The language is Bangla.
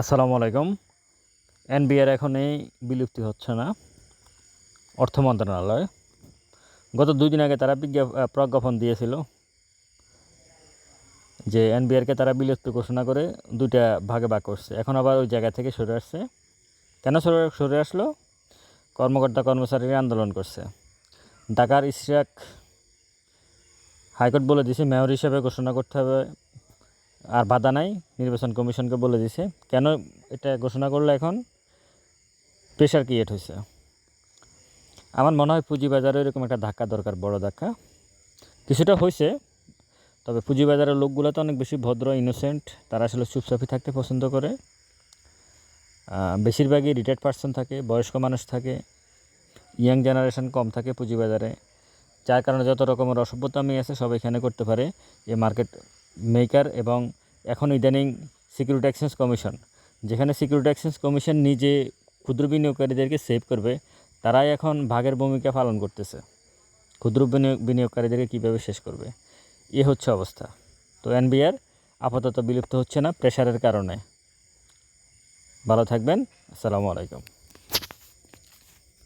আসসালামু আলাইকুম। এনবিআর এখন এই বিলুপ্তি হচ্ছে না, অর্থ মন্ত্রণালয়। গত দুই দিন আগে তারা বিজ্ঞাপ প্রজ্ঞাপন দিয়েছিল যে এনবিআরকে তারা বিলুপ্তি ঘোষণা করে দুইটা ভাগে ভাগ করছে। এখন আবার ওই জায়গা থেকে সরে আসছে। কেন সরে সরে আসলো? কর্মকর্তা কর্মচারীরা আন্দোলন করছে। ঢাকার ইশরাক হাইকোর্ট বলে দিয়েছে, মেয়র হিসেবে ঘোষণা করতে হবে। আর বাধা নাই, নির্বাচন কমিশনকে বলে দিছে। কেন এটা ঘোষণা করল এখন? প্রেশার ক্রিয়েট হয়েছে আমার মনে হয় পুঁজিবাজারে এরকম একটা ধাক্কা দরকার, বড় ধাক্কা। কিছুটা হয়েছে তবে পুঁজিবাজারের লোকগুলো তো অনেক বেশি ভদ্র ইনোসেন্ট তারা আসলে চুপচাপই থাকতে পছন্দ করে। বেশিরভাগই রিটায়ার্ড পার্সন থাকে, বয়স্ক মানুষ থাকে ইয়াং জেনারেশন কম থাকে পুঁজিবাজারে। যার কারণে যত রকমের অসভ্যতা আমি আছে, সব এখানে করতে পারে। এই মার্কেট মেকার এবং এখন ইদানিং সিকিউরিটি এক্সচেঞ্জ কমিশন যেখানে সিকিউরিটি এক্সচেঞ্জ কমিশন নিজে ক্ষুদ্র বিনিয়োগকারীদেরকে সেভ করবে, তারাই এখন ভাগের ভূমিকা পালন করতেছে। ক্ষুদ্র বিনিয়োগ বিনিয়োগকারীদেরকে কীভাবে শেষ করবে? এ হচ্ছে অবস্থা। তো এনবিআর আপাতত বিলুপ্ত হচ্ছে না প্রেশারের কারণে। ভালো থাকবেন, আসসালামু আলাইকুম।